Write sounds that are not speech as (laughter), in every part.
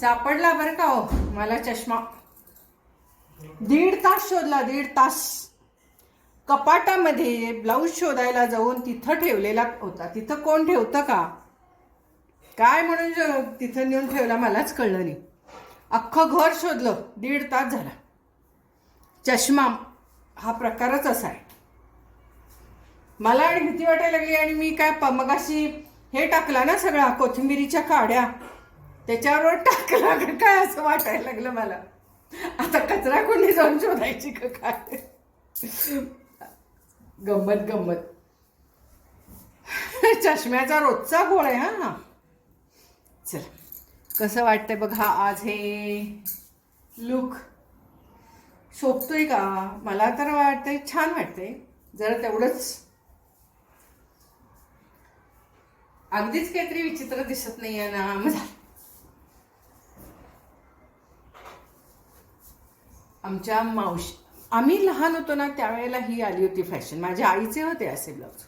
सापडला बरं का हो? मला चष्मा. दीड तास शोधला दीड तास. कपाटामध्ये ब्लाऊज शोधायला जाऊन तिथं ठेवलेला होता. तिथं कोण ठेवतं का? काय म्हणून तिथं नेऊन ठेवला मलाच कळलं नाही. अख्खं घर शोधलं. दीड तास झाला. चष्मा हा प्रकारच असा आहे. मला आणि भीती वाटायला लागली आणि मी काय प- मगाशी हे टाकला ना सगळा कोथिंबिरीच्या काड्या. त्याच्यावर टाकला का काय असं वाटायला लागलं मला? आता कचरा कोणी जाऊन शोधायची का काय? गंमत गंमत. चष्म्याचा रोजचा गोळ आहे हा. चल कसं वाटतंय बघ हा आज हे लुक शोभतोय का? मला तर वाटतंय छान वाटतंय. जरा तेवढंच. अगदीच काहीतरी विचित्र दिसत नाहीये ना मग झालं. आमच्या मावशी आम्ही लहान होतो ना त्यावेळेला ही आली होती फॅशन माझ्या आईचे होते असे ब्लाऊज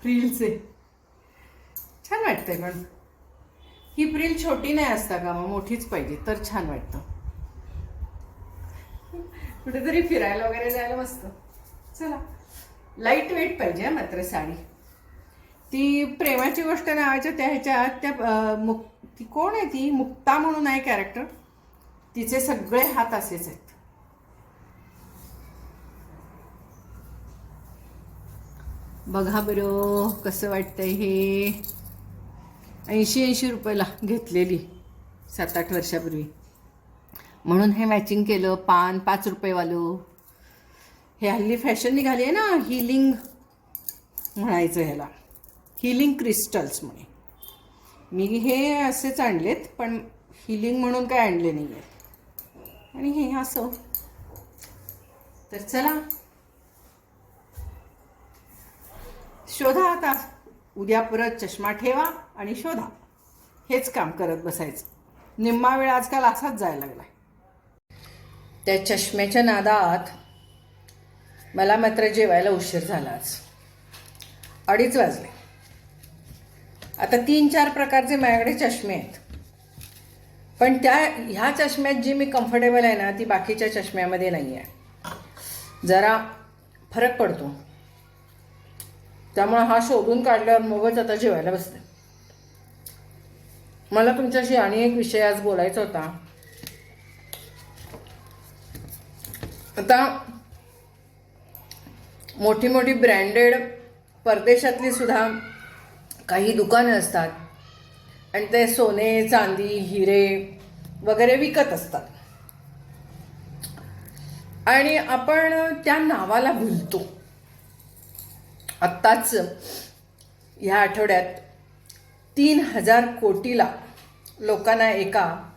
फ्रीलचे (laughs) छान वाटतंय पण. ही प्रिल छोटी नाही असता का मग? मोठीच पाहिजे तर छान वाटतं. कुठेतरी फिरायला वगैरे जायला मस्त. चला. लाइट वेट पाहिजे मात्र साडी. ती प्रेमाची गोष्ट नावाच्या त्या ह्याच्यात त्या मुक ती कोण आहे ती? मुक्ता म्हणून आहे कॅरेक्टर तिचे सगळे हात असेच आहेत. बघा बरं कसं वाटतंय हे. ऐंशी ऐंशी रुपयाला घेतलेली सात आठ वर्षापूर्वी. म्हणून हे मॅचिंग केलं पान पाच रुपयेवालं. हे हल्ली फॅशन निघाली आहे ना हिलिंग म्हणायचं ह्याला हिलिंग क्रिस्टल्स म्हणे. मी हे असेच आणलेत पण हिलिंग म्हणून काय आणले नाही आहेत आणि हे असं. तर चला. शोधा आता. उद्या परत चष्मा ठेवा आणि शोधा. हेच काम करत बसायचं. निम्मा वेळ आजकाल असाच जायला लागलाय. त्या चष्म्याच्या नादात मला मात्र जेवायला उशीर झाला आज. अडीच वाजले. आता तीन चार प्रकारचे माझ्याकडे चष्मे आहेत. पण त्या ह्या चष्म्यात जी मी कम्फर्टेबल आहे ना ती बाकीच्या चष्म्यामध्ये नाही आहे जरा फरक पडतो. त्यामुळे हा शोधून काढल्यावर मगच आता जेवायला बसते. मला तुमच्याशी आणि एक विषय आज बोलायचा होता. आता मोठी मोठी ब्रँडेड परदेशातली सुद्धा काही दुकानं असतात. आणि ते सोने चांदी हिरे वगैरे विकत असतात. आणि आपण त्या नावाला भुलतो. आत्ताच ह्या आठवड्यात तीन हजार कोटीला लोकांना एका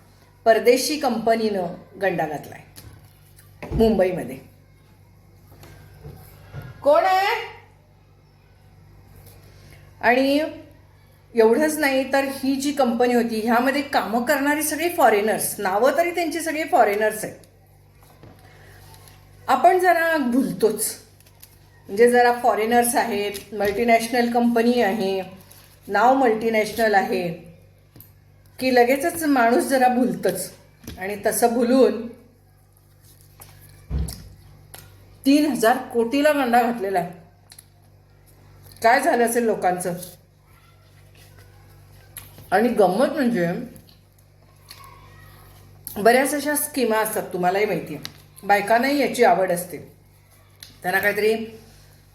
परदेशी कंपनीनं गंडा घातलाय. मुंबईमध्ये. कोण आहे? आणि एवढंच नाही तर ही जी कंपनी होती ह्यामध्ये कामं करणारी सगळी फॉरेनर्स नावं तरी त्यांची सगळी फॉरेनर्स आहेत. आपण जरा भुलतोच. म्हणजे जरा फॉरेनर्स आहेत मल्टीनॅशनल कंपनी आहे नाव मल्टीनॅशनल आहे की लगेचच माणूस जरा भुलतच. आणि तसं भुलून तीन हजार कोटीला गंडा घातलेला आहे. काय झालं असेल लोकांचं? आणि गंमत म्हणजे बऱ्याच अशा स्कीमा असतात तुम्हालाही माहिती आहे. बायकांनाही याची आवड असते. त्यांना काहीतरी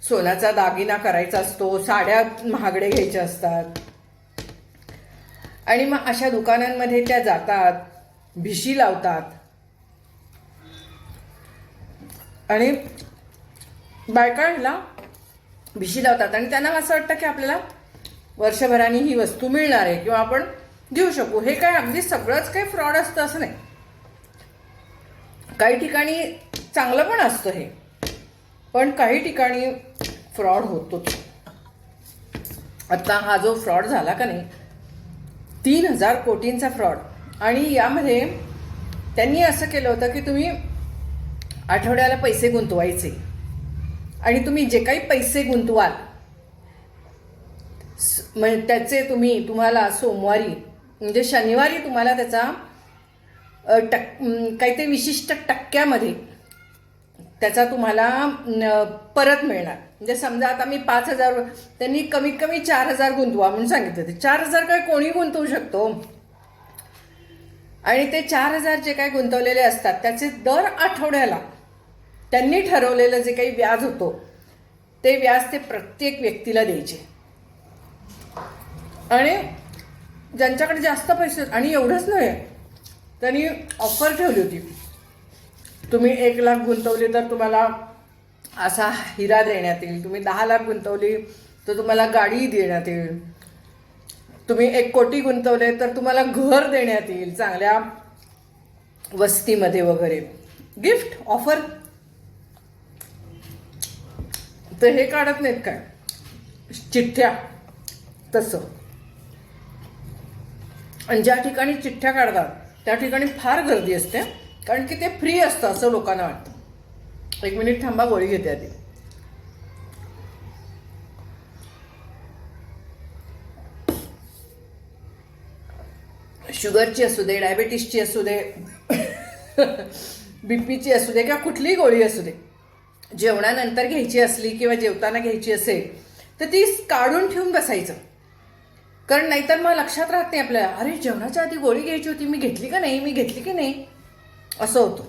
सोन्याचा दागिना करायचा असतो साड्या महागडे घ्यायच्या असतात. आणि मग अशा दुकानांमध्ये त्या जातात भिशी लावतात. आणि बायकांना भिशी लावतात. आणि त्यांना असं वाटतं की आपल्याला वर्षभराने ही वस्तू मिळणार आहे किंवा आपण घेऊ शकू. हे काय अगदी सगळंच काही फ्रॉड असतं असं नाही. काही ठिकाणी चांगलं पण असतं हे. पण काही ठिकाणी फ्रॉड होतोच. आता हा जो फ्रॉड झाला का नाही तीन हजार कोटींचा फ्रॉड आणि यामध्ये त्यांनी असं केलं होतं की तुम्ही आठवड्याला पैसे गुंतवायचे. आणि तुम्ही जे काही पैसे गुंतवाल म्हणजे त्याचे तुम्ही तुम्हाला सोमवारी म्हणजे शनिवारी तुम्हाला त्याचा टक् टक काहीतरी विशिष्ट टक्क्यामध्ये त्याचा तुम्हाला परत मिळणार. म्हणजे समजा आता मी पाच हजार त्यांनी कमीत कमी चार हजार गुंतवा म्हणून सांगितलं ते चार हजार काय कोणी गुंतवू शकतो? आणि ते चार हजार जे काय गुंतवलेले असतात त्याचे दर आठवड्याला त्यांनी ठरवलेलं जे काही व्याज होतो ते व्याज ते प्रत्येक व्यक्तीला द्यायचे. आणि ज्यांच्याकडे जास्त पैसे आणि एवढंच नाही त्यांनी ऑफर ठेवली होती. तुम्ही एक लाख गुंतवली तर तुम्हाला असा हिरा देण्यात येईल. तुम्ही दहा लाख गुंतवली तर तुम्हाला गाडी देण्यात येईल. तुम्ही एक कोटी गुंतवले तर तुम्हाला घर देण्यात येईल. चांगल्या वस्तीमध्ये वगैरे. गिफ्ट ऑफर तर हे काढत नाहीत काय? चिठ्ठ्या. तसं. आणि ज्या ठिकाणी चिठ्ठ्या काढतात त्या ठिकाणी फार गर्दी असते कारण की ते फ्री असतं असं लोकांना वाटतं. एक मिनिट थांबा गोळी घेते आधी. शुगरची असू दे डायबेटीसची असू दे (laughs) बीपीची असू दे किंवा कुठलीही गोळी असू दे जेवणानंतर घ्यायची असली किंवा जेवताना घ्यायची असेल तर ती काढून ठेवून बसायचं. कारण नाहीतर मग लक्षात राहत नाही आपल्याला. अरे जेवणाच्या आधी गोळी घ्यायची होती. मी घेतली का नाही? मी घेतली की नाही? असं होतं.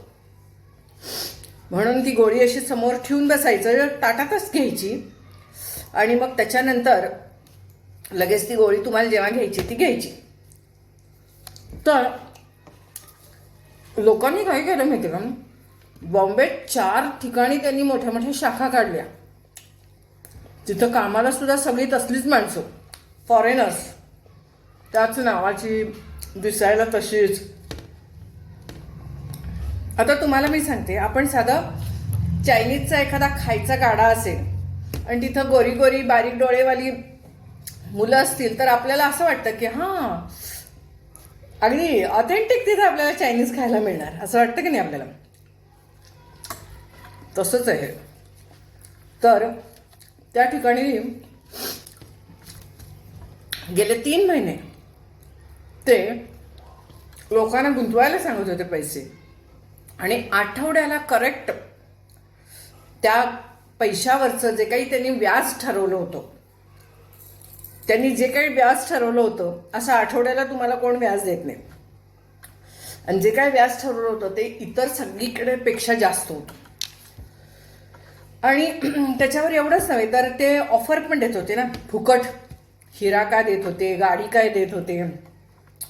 म्हणून ती गोळी अशी समोर ठेवून बसायचं. ताटातच घ्यायची. आणि मग त्याच्यानंतर लगेच ती गोळी तुम्हाला जेव्हा घ्यायची ती घ्यायची. तर लोकांनी काय केलं माहिती का? बॉम्बेत चार ठिकाणी त्यांनी मोठ्या मोठ्या शाखा काढल्या. तिथं कामाला सुद्धा सगळी तसलीच माणसं. फॉरेनर्स त्याच नावाची दिसायला तशीच. आता तुम्हाला मी सांगते आपण साधं चायनीजचा एखादा खायचा गाडा असेल आणि तिथं गोरी गोरी बारीक डोळेवाली मुलं असतील तर आपल्याला असं वाटतं की हां अगदी ऑथेंटिक तिथे आपल्याला चायनीज खायला मिळणार. असं वाटतं की नाही आपल्याला? तसंच आहे. तर त्या ठिकाणी गेले तीन महिने. ते लोकांना गुंतवायला सांगत होते पैसे. आणि आठवड्याला करेक्ट त्या पैशावरचं जे काही त्यांनी व्याज ठरवलं होतं त्यांनी जे काही व्याज ठरवलं होतं असं आठवड्याला तुम्हाला कोण व्याज देत नाही. आणि जे काय व्याज ठरवलं होतं ते इतर सगळीकडेपेक्षा जास्त होतं. आणि (clears throat) त्याच्यावर एवढंच नव्हे तर ते ऑफर पण देत होते ना फुकट. हिरा काय देत होते गाडी काय देत होते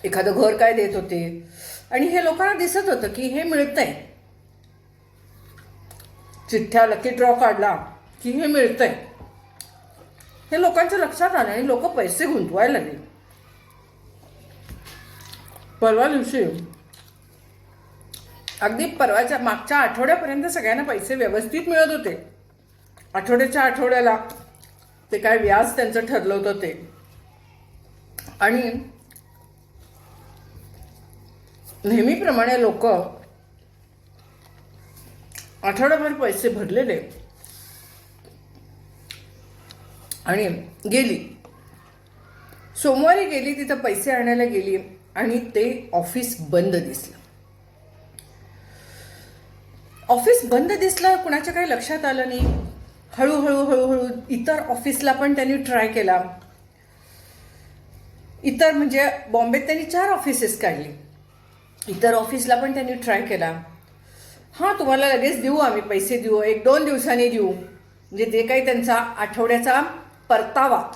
एखादं घर काय देत होते. आणि हे लोकांना दिसत होतं की हे मिळतंय. चिठ्ठ्या लकी ड्रॉ काढला की हे मिळतंय. हे लोकांच्या लक्षात आलं आणि लोक पैसे गुंतवायला लागले. परवा दिवशी अगदी परवाच्या मागच्या आठवड्यापर्यंत सगळ्यांना पैसे व्यवस्थित मिळत होते. आठवड्याच्या आठवड्याला ते काय व्याज त्यांचं ठरलं होतं ते. आणि नेहमीप्रमाणे लोक आठवडाभर पैसे भरलेले आणि गेली. सोमवारी गेली तिथं पैसे आणायला गेली आणि ते ऑफिस बंद दिसलं. ऑफिस बंद दिसलं कुणाच्या काही लक्षात आलं नाही. हळूहळू हळूहळू इतर ऑफिसला पण त्यांनी ट्राय केला. इतर म्हणजे बॉम्बेत त्यांनी चार ऑफिसेस काढली. इतर ऑफिसला पण त्यांनी ट्राय केला. हां तुम्हाला लगेच देऊ आम्ही पैसे देऊ. एक दोन दिवसांनी देऊ. म्हणजे जे काही त्यांचा आठवड्याचा परतावा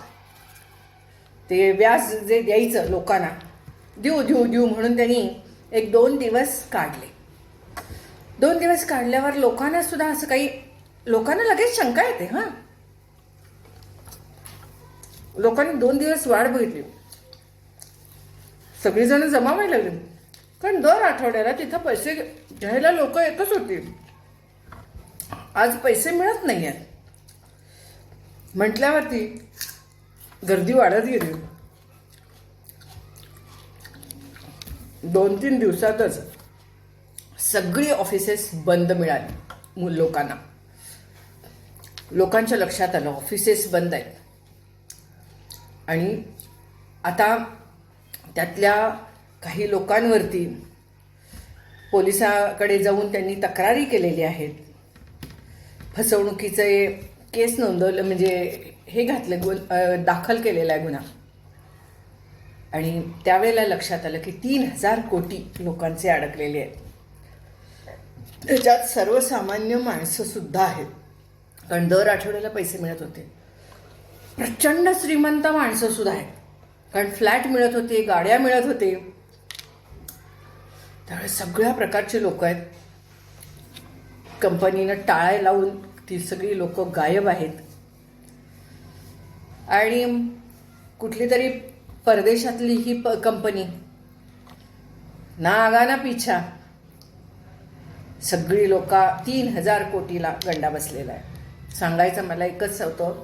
ते व्याज जे द्यायचं लोकांना देऊ देऊ देऊ म्हणून त्यांनी एक दोन दिवस काढले. दोन दिवस काढल्यावर लोकांना सुद्धा असं काही लोकांना लगेच शंका येते हां. लोकांनी दोन दिवस वाट बघितली. सगळीजण जमा व्हायला लागली. कारण दर आठवड्याला तिथं पैसे घ्यायला लोक येतच होती. आज पैसे मिळत नाही आहेत म्हटल्यावरती गर्दी वाढत गेली. दोन तीन दिवसातच सगळी ऑफिसेस बंद मिळाली लोकांना. लोकांच्या लक्षात आलं ऑफिसेस बंद आहेत. आणि आता त्यातल्या काही लोकांवरती पोलिसाकडे जाऊन त्यांनी तक्रारी केलेली आहेत. फसवणुकीचे केस नोंदवलं म्हणजे हे घातले गुन दाखल केलेला आहे गुन्हा. आणि त्यावेळेला लक्षात आलं की तीन हजार कोटी लोकांचे अडकलेले आहेत. त्याच्यात सर्वसामान्य माणसंसुद्धा आहेत. कारण दर आठवड्याला पैसे मिळत होते. प्रचंड श्रीमंत माणसंसुद्धा आहेत. कारण फ्लॅट मिळत होते गाड्या मिळत होते. त्यामुळे सगळ्या प्रकारचे लोक आहेत. कंपनीनं टाळ्या लावून ती सगळी लोक गायब आहेत. आणि कुठली तरी परदेशातली ही प कंपनी ना आगा ना पिछा सगळी लोक तीन हजार कोटीला गंडा बसलेला आहे. सांगायचं मला एकच होतं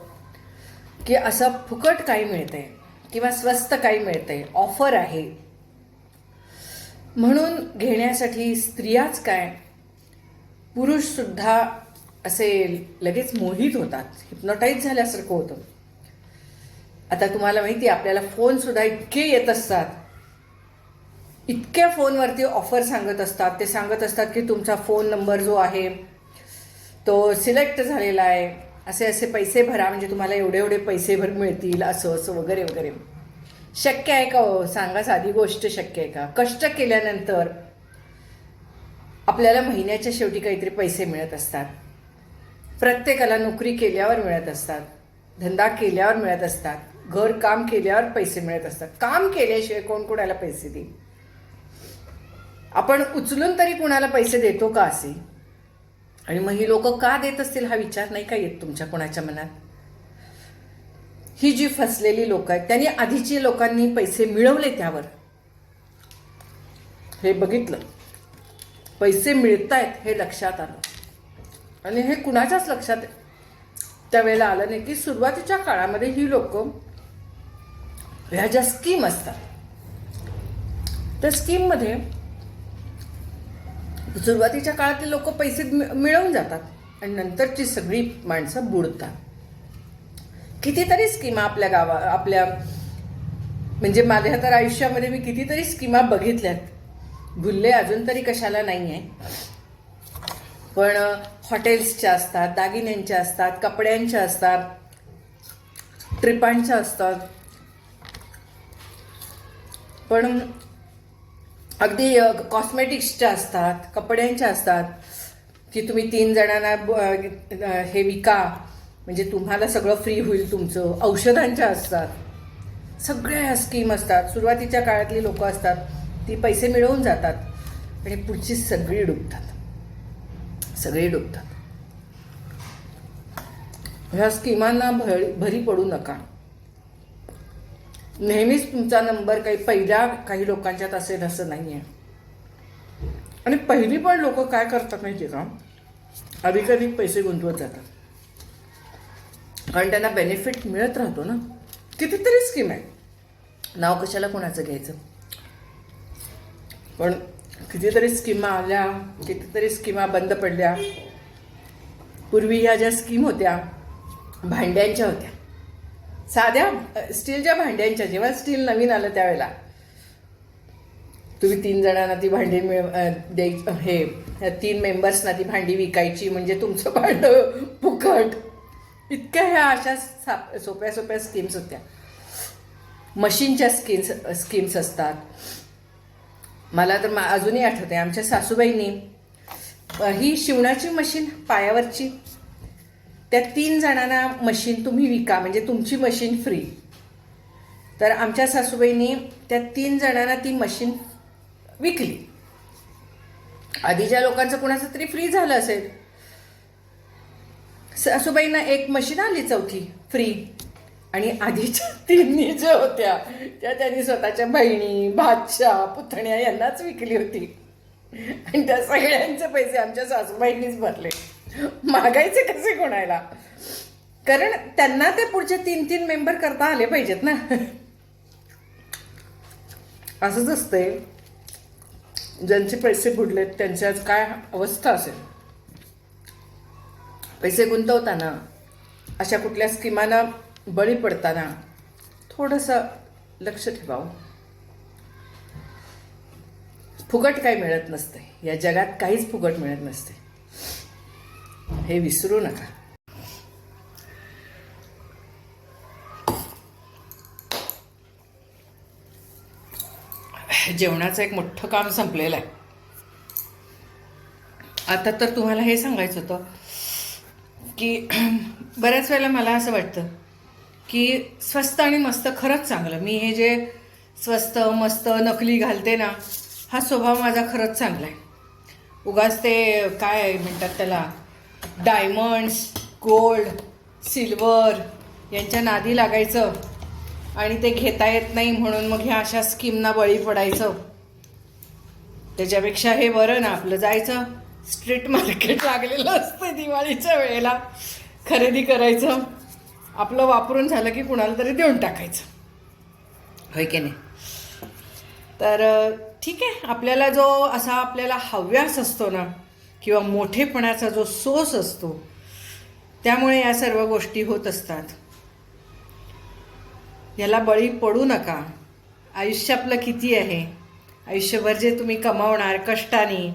की असं फुकट काही मिळतंय. किंवा स्वस्त काही मिळते ऑफर आहे. म्हणून घेण्यासाठी स्त्रियाच काय? पुरुषसुद्धा असे लगेच मोहित होतात. हिप्नोटाईज झाल्यासारखं होतं. आता तुम्हाला माहिती आहे आपल्याला फोनसुद्धा इतके येत असतात. इतक्या फोनवरती ऑफर सांगत असतात. ते सांगत असतात की तुमचा फोन नंबर जो आहे तो सिलेक्ट झालेला आहे. असे असे पैसे भरा म्हणजे तुम्हाला एवढे एवढे पैसे भर मिळतील असं असं वगैरे वगैरे. शक्य आहे का हो? सांगा साधी गोष्ट शक्य आहे का? कष्ट केल्यानंतर आपल्याला महिन्याच्या शेवटी काहीतरी पैसे मिळत असतात. प्रत्येकाला नोकरी केल्यावर मिळत असतात. धंदा केल्यावर मिळत असतात. घर काम केल्यावर पैसे मिळत असतात. काम केल्याशिवाय कोण कोणाला पैसे देईल? आपण उचलून तरी कुणाला पैसे देतो का असे? आणि मग ही लोक का देत असतील हा विचार नाही का येत तुमच्या कोणाच्या मनात? ही जी फसलेली लोक आहेत त्यांनी आधीची लोकांनी पैसे मिळवले त्यावर. हे बघितलं. पैसे मिळत आहेत हे लक्षात आलं. आणि हे कुणाच्याच लक्षात त्यावेळेला आलं नाही की सुरुवातीच्या काळामध्ये ही लोक ह्या ज्या स्कीम असतात त्या स्कीममध्ये सुरुवातीच्या काळातले लोक पैसे मिळवून जातात. आणि नंतरची सगळी माणसं बुडतात. कितीतरी स्कीमा आपल्या गावा आपल्या म्हणजे माझ्या तर आयुष्यामध्ये मी कितीतरी स्कीमा बघितल्यात. भुलले अजून तरी कशाला नाही आहे पण हॉटेल्सच्या असतात दागिन्यांच्या असतात कपड्यांच्या असतात ट्रिपांच्या असतात. पण अगदी कॉस्मेटिक्सच्या असतात कपड्यांच्या असतात की तुम्ही तीन जणांना ब- हे विका म्हणजे तुम्हाला सगळं फ्री होईल तुमचं. औषधांच्या असतात. सगळ्या ह्या स्कीम असतात. सुरुवातीच्या काळातली लोक असतात ती पैसे मिळवून जातात. आणि पुढची सगळी डुबतात. सगळी डुबतात. ह्या स्कीमांना भर भरी पडू नका. नेहमीच तुमचा नंबर काही पहिल्या काही लोकांच्यात असेल असं नाही आहे आणि पहिली पण लोक काय करतात माहिती का? अधिकाधिक पैसे गुंतवत जातात. कारण त्यांना बेनिफिट मिळत राहतो ना. कितीतरी स्कीम आहे. नाव कशाला कोणाचं घ्यायचं? पण कितीतरी स्कीमा आल्या कितीतरी स्कीमा बंद पडल्या. पूर्वी ह्या ज्या स्कीम होत्या भांड्यांच्या होत्या. साध्या स्टीलच्या भांड्यांच्या जेव्हा स्टील नवीन आलं त्यावेळेला तुम्ही तीन जणांना ती भांडी मिळ द्यायची हे तीन मेंबर्सना ती भांडी विकायची म्हणजे तुमचं भांडं फुकट. इतक्या ह्या अशा साप सोप्या सोप्या स्कीम्स होत्या. मशीनच्या स्कीम्स स्कीम्स असतात. मला तर मा अजूनही आठवते आमच्या सासूबाईंनी ही शिवणाची मशीन पायावरची त्या तीन जणांना मशीन तुम्ही विका म्हणजे तुमची मशीन फ्री तर आमच्या सासूबाईंनी त्या तीन जणांना ती मशीन विकली. आधीच्या लोकांचं कुणाचं तरी फ्री झालं असेल. सासूबाईंना एक मशीन आली चौथी फ्री आणि आधीच्या (laughs) तिन्ही ज्या होत्या त्या त्यांनी स्वतःच्या बहिणी भाच्या पुतण्या यांनाच विकली होती. आणि त्या सगळ्यांचे पैसे आमच्या सासूबाईंनीच भरले. मागायचे कसे कोणाला? कारण त्यांना ते पुढचे तीन तीन मेंबर करता आले पाहिजेत ना. असंच असतंय. ज्यांचे पैसे बुडलेत त्यांची आज काय अवस्था असेल? पैसे गुंतवताना अशा कुठल्या स्कीमांना बळी पडताना थोडंसं लक्ष ठेवावं. फुकट काही मिळत नसते या जगात काहीच फुकट मिळत नसते हे विसरू नका. जेवणाचं एक मोठं काम संपलेलं आहे. आता तर तुम्हाला हे सांगायचं होतं की (clears throat) बऱ्याच वेळेला मला असं वाटतं की स्वस्त आणि मस्त खरंच चांगलं. मी हे जे स्वस्त मस्त नकली घालते ना हा स्वभाव माझा खरंच चांगला आहे. उगाच ते काय म्हणतात त्याला डायमंड्स गोल्ड सिल्वर यांच्या नादी लागायचं. आणि ते घेता येत नाही म्हणून मग ह्या अशा स्कीमना बळी पडायचं. त्याच्यापेक्षा हे बरं ना आपलं जायचं. स्ट्रीट मार्केट लागलेलं असतं दिवाळीच्या वेळेला. खरेदी करायचं. आपलं वापरून झालं की कुणाला तरी देऊन टाकायचं. होय की नाही? तर ठीक आहे. आपल्याला जो असा आपल्याला हव्यास असतो ना किंवा मोठेपणाचा जो सोस असतो त्यामुळे या सर्व गोष्टी होत असतात. याला बळी पडू नका. आयुष्य आपलं किती आहे? आयुष्यभर जे तुम्ही कमावणार कष्टाने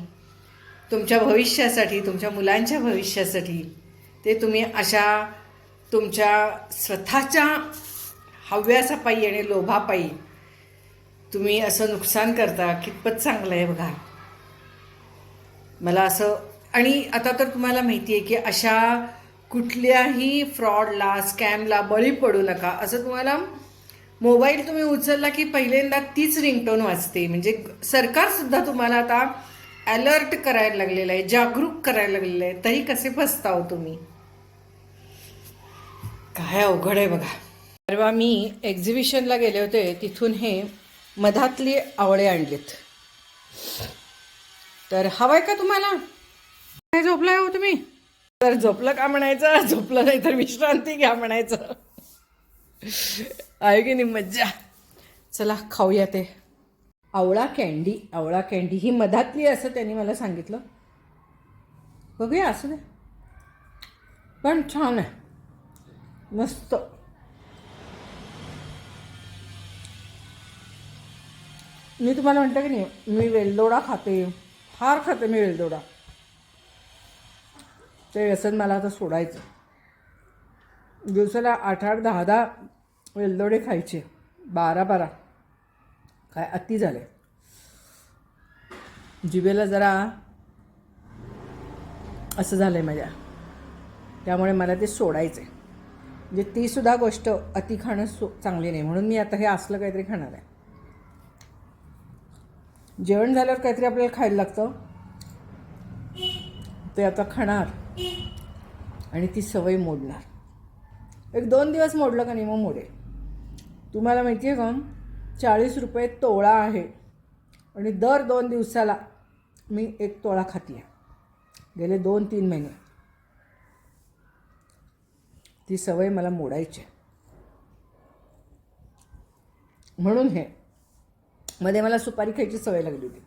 तुमच्या भविष्यासाठी तुमच्या मुलांच्या भविष्यासाठी ते तुम्ही अशा तुमच्या स्वतःच्या हव्यासापायी आणि लोभापायी तुम्ही असं नुकसान करता. कितपत चांगलं आहे बघा. मला असं आणि आता तर तुम्हाला माहिती आहे की अशा कुठल्याही फ्रॉडला स्कॅमला बळी पडू नका. असं तुम्हाला मोबाईल तुम्ही उचलला की पहिल्यांदा तीच रिंगटोन वाजते. म्हणजे सरकारसुद्धा तुम्हाला आता अलर्ट करायला लागलेलं आहे जागरूक करायला लागलेलं आहे. तरी कसे फसताव तुम्ही? काय अवघड आहे बघा. परवा मी एक्झिबिशनला गेले होते तिथून हे मधातली आवळे आणलेत. तर हवाय का तुम्हाला? काय झोपलाय हो तुम्ही? तर झोपलं का म्हणायचं? झोपलं नाही तर विश्रांती घ्या म्हणायचं. आहे की नाही मज्जा? चला खाऊया ते. आवळा कॅन्डी आवळा कॅन्डी ही मधातली असं त्यांनी मला सांगितलं. बघूया असं दे. पण छान आहे. मस्त. मी तुम्हाला म्हणते की नाही मी वेलदोडा खाते. फार खाते मी वेलदोडा ते व्यसन मला आता सोडायचं दिवसाला आठ आठ दहा दहा वेलदोडे खायचे. बारा बारा. काय अति झाले जिभेला जरा असं झालं आहे माझ्या. त्यामुळे मला ते सोडायचं आहे म्हणजे तीसुद्धा गोष्ट अति खाणं सो चांगली नाही. म्हणून मी आता हे असलं काहीतरी खाणार आहे. जेवण झाल्यावर काहीतरी आपल्याला खायला लागतं. ते आता खाणार. आणि ती सवय मोडणार. एक दोन दिवस मोडलं का नाही मग मोडेल. तुम्हाला माहिती आहे का? चाळीस रुपये तोळा आहे. आणि दर दोन दिवसाला मी एक तोळा खाते आहे गेले दोन तीन महिने. ती सवय मला मोडायची आहे. म्हणून हे मध्ये मला सुपारी खायची सवय लागली होती.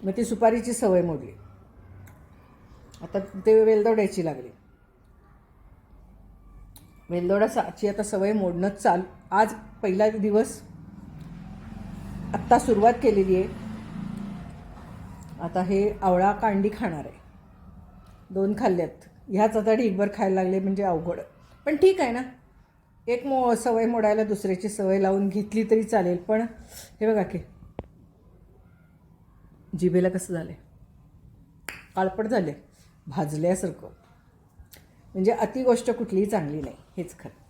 मग ती सुपारीची सवय मोडली. आता ते वेलदोड्याची लागली. वेलदोड्याची आता सवय मोडणं चाल. आज पहिला दिवस आत्ता सुरुवात केलेली आहे. आता हे आवळा कांडी खाणार आहे. दोन खाल्ल्यात. ह्याच आता ढीकभर खायला लागले म्हणजे अवघड. पण ठीक आहे ना? एक मो सवय मोडायला दुसऱ्याची सवय लावून घेतली तरी चालेल पण हे बघा की. जिभेला कसं झालं काळपट झाले भाजल्यासारखं. म्हणजे अति गोष्ट कुठलीही चांगली नाही हेच खरं.